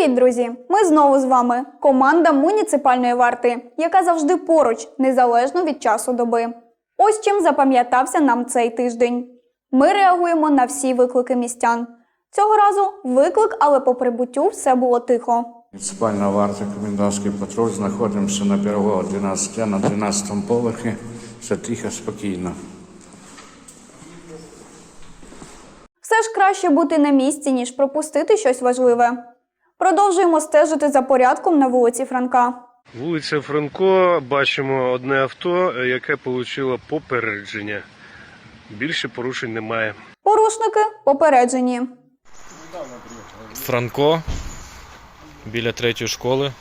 Привіт, друзі! Ми знову з вами. Команда муніципальної варти, яка завжди поруч, незалежно від часу доби. Ось чим запам'ятався нам цей тиждень. Ми реагуємо на всі виклики містян. Цього разу виклик, але по прибуттю все було тихо. Муніципальна варта, комендантський патруль. Знаходимося на Пірогова 12 на 12 поверхі. Все тихо, спокійно. Все ж краще бути на місці, ніж пропустити щось важливе. Продовжуємо стежити за порядком на вулиці Франка. Вулиця Франко, бачимо одне авто, яке отримало попередження. Більше порушень немає. Порушники попереджені. Франко біля третьої школи.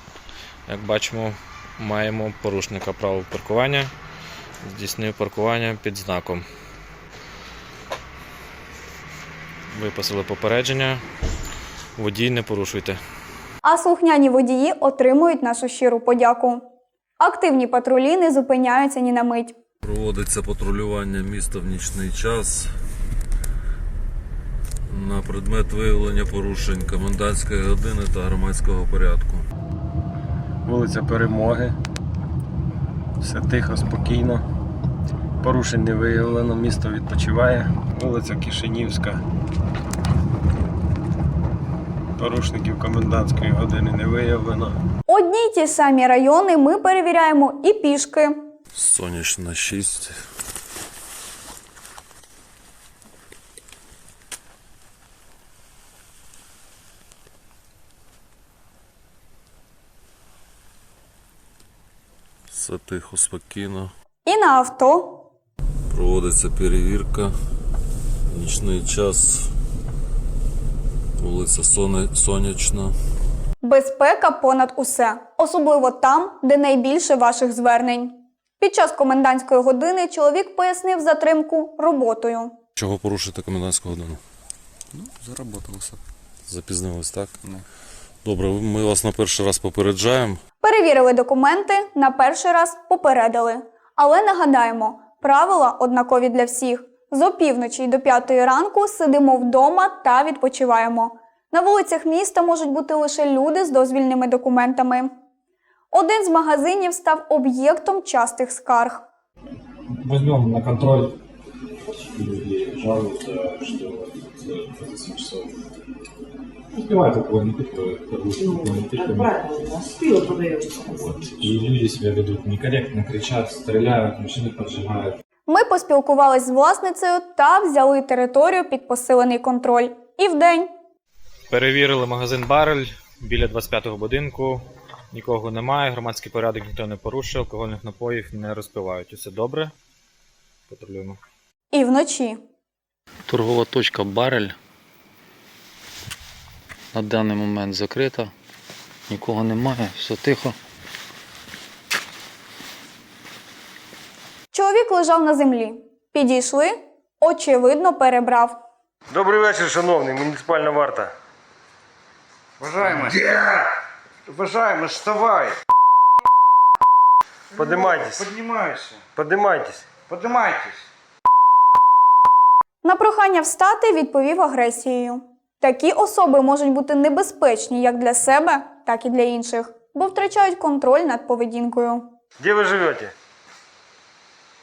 Як бачимо, маємо порушника правил паркування. Здійснив паркування під знаком. Виписали попередження. Водій не порушуйте. А слухняні водії отримують нашу щиру подяку. Активні патрулі не зупиняються ні на мить. Проводиться патрулювання міста в нічний час на предмет виявлення порушень комендантської години та громадського порядку. Вулиця Перемоги. Все тихо, спокійно. Порушень не виявлено, місто відпочиває. Вулиця Кишинівська. Порушників комендантської години не виявлено. Одні й ті самі райони ми перевіряємо і пішки. Сонячна 6. Все тихо, спокійно. І на авто. Проводиться перевірка. Нічний час. Вулиця Соне- Сонячна. Безпека понад усе, особливо там, де найбільше ваших звернень. Під час комендантської години чоловік пояснив затримку роботою. Чого порушити комендантську годину? Ну, заработался. Запізнились, так? Не. Добре, ми вас на перший раз попереджаємо. Перевірили документи, на перший раз попередили. Але нагадаємо, правила однакові для всіх. З опівночі й до п'ятої ранку сидимо вдома та відпочиваємо. На вулицях міста можуть бути лише люди з дозвільними документами. Один з магазинів став об'єктом частих скарг. возьмем на контроль. Люди жалуются, что э, за 7 часов успевают алкогольные напитки, алкогольные напитки. правильно, у нас пиво продается. Вот. И люди себя ведут некорректно, кричат, стреляют, машины поджигают. Ми поспілкувались з власницею та взяли територію під посилений контроль. І вдень. Перевірили магазин Барель біля 25-го будинку. Нікого немає, громадський порядок ніхто не порушує, алкогольних напоїв не розпивають. Усе добре. Патрулюємо. І вночі. Торгова точка Барель на даний момент закрита, нікого немає, все тихо. Чоловік лежав на землі. Підійшли, очевидно, перебрав. Добрий вечір, шановний, муніципальна варта. Уважаемый. Уважаемый, вставай. Подимайтесь, Поднимайся. подимайтесь. Поднимайтесь. На прохання встати відповів агресією. Такі особи можуть бути небезпечні як для себе, так і для інших, бо втрачають контроль над поведінкою. Де ви живете?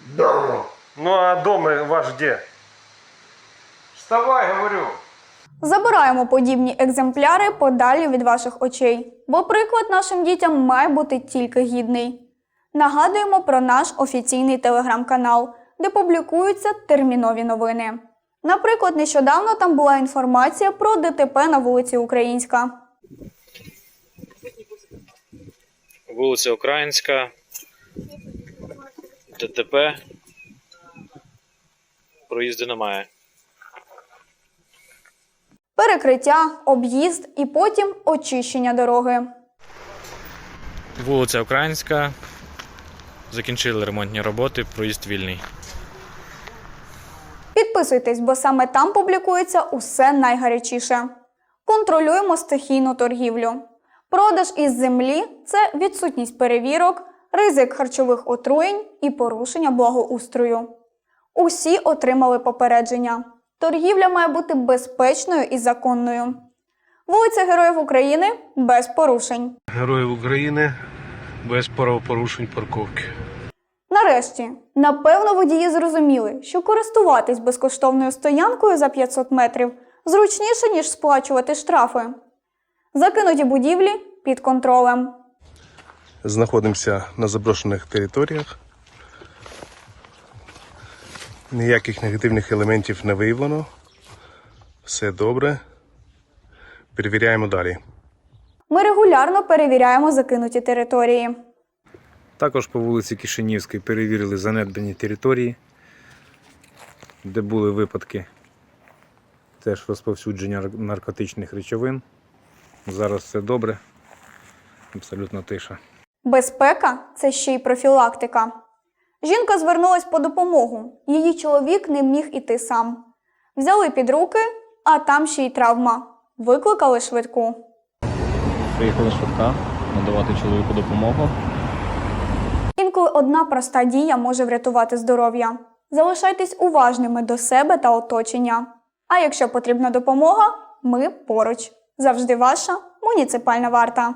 Дома. Ну а дом ваш де? Вставай, говорю. Забираємо подібні екземпляри подалі від ваших очей, бо приклад нашим дітям має бути тільки гідний. Нагадуємо про наш офіційний телеграм-канал, де публікуються термінові новини. Наприклад, нещодавно там була інформація про ДТП на вулиці Українська. Вулиця Українська. ДТП. Проїзду немає. Перекриття, об'їзд і потім очищення дороги. Вулиця Українська. Закінчили ремонтні роботи, проїзд вільний. Підписуйтесь, бо саме там публікується усе найгарячіше. Контролюємо стихійну торгівлю. Продаж із землі це відсутність перевірок, ризик харчових отруєнь і порушення благоустрою. Усі отримали попередження. Торгівля має бути безпечною і законною. Вулиця Героїв України без порушень. Героїв України без правопорушень парковки. Нарешті, напевно, водії зрозуміли, що користуватись безкоштовною стоянкою за 500 метрів зручніше, ніж сплачувати штрафи. Закинуті будівлі під контролем. Знаходимося на заброшених територіях. Ніяких негативних елементів не виявлено. Все добре. Перевіряємо далі. Ми регулярно перевіряємо закинуті території. Також по вулиці Кишинівській перевірили занедбані території, де були випадки теж розповсюдження наркотичних речовин. Зараз все добре, абсолютно тиша. Безпека це ще й профілактика. Жінка звернулась по допомогу. Її чоловік не міг іти сам. Взяли під руки, а там ще й травма. Викликали швидку. Приїхала швидка надавати чоловіку допомогу. Інколи одна проста дія може врятувати здоров'я. Залишайтесь уважними до себе та оточення. А якщо потрібна допомога, ми поруч. Завжди ваша муніципальна варта.